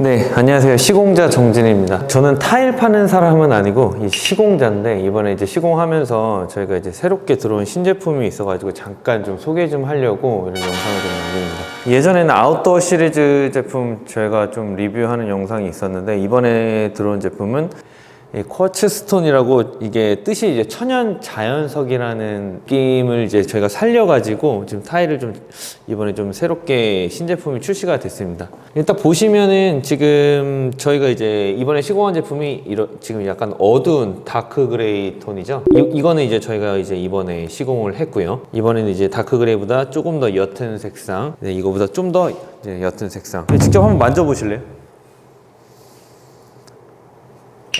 네, 안녕하세요. 시공자 정진입니다. 저는 타일 파는 사람은 아니고 이 시공자인데 이번에 이제 시공하면서 저희가 이제 새롭게 들어온 신제품이 있어가지고 잠깐 좀 소개 좀 하려고 이런 영상을 좀 남깁니다. 예전에는 아웃도어 시리즈 제품 저희가 좀 리뷰하는 영상이 있었는데 이번에 들어온 제품은 이 쿼츠 스톤이라고 이게 뜻이 이제 천연 자연석이라는 느낌을 이제 저희가 살려가지고 지금 타일을 좀 이번에 좀 새롭게 신제품이 출시가 됐습니다. 일단 보시면은 지금 저희가 이제 이번에 시공한 제품이 이런 지금 약간 어두운 다크 그레이 톤이죠. 이, 이거는 이제 저희가 이제 이번에 시공을 했고요. 이번에는 이제 다크 그레이보다 조금 더 옅은 색상, 네, 이거보다 좀 더 옅은 색상. 직접 한번 만져보실래요?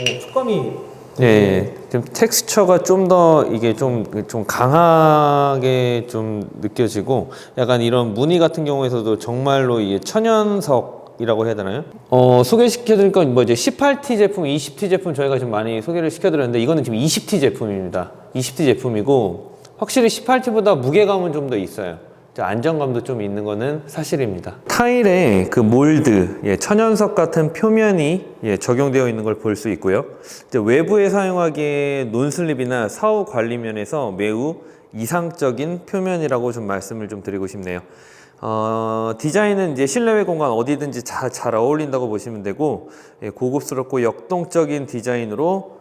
촉감이 예, 예. 좀 텍스처가 좀 더 이게 좀, 좀 강하게 좀 느껴지고 약간 이런 무늬 같은 경우에서도 정말로 이게 천연석 이라고 해야 되나요? 어, 소개시켜드릴 건뭐 이제 18T 제품, 20T 제품 저희가 좀 많이 소개를 시켜드렸는데 이거는 지금 20T 제품입니다. 20T 제품이고 확실히 18T보다 무게감은 좀 더 있어요. 안정감도 좀 있는 거는 사실입니다. 타일에 그 몰드, 예, 천연석 같은 표면이 예, 적용되어 있는 걸 볼 수 있고요. 외부에 사용하기에 논슬립이나 사후 관리 면에서 매우 이상적인 표면이라고 좀 말씀을 좀 드리고 싶네요. 어, 디자인은 이제 실내외 공간 어디든지 잘, 잘 어울린다고 보시면 되고 예, 고급스럽고 역동적인 디자인으로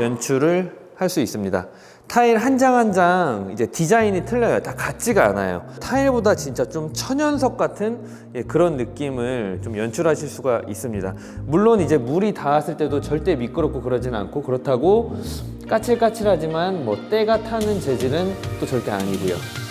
연출을 할 수 있습니다. 타일 한 장 한 장 이제 디자인이 틀려요. 다 같지가 않아요. 타일보다 진짜 좀 천연석 같은 예, 그런 느낌을 좀 연출하실 수가 있습니다. 물론 이제 물이 닿았을 때도 절대 미끄럽고 그러진 않고 그렇다고 까칠까칠하지만 뭐 때가 타는 재질은 또 절대 아니고요.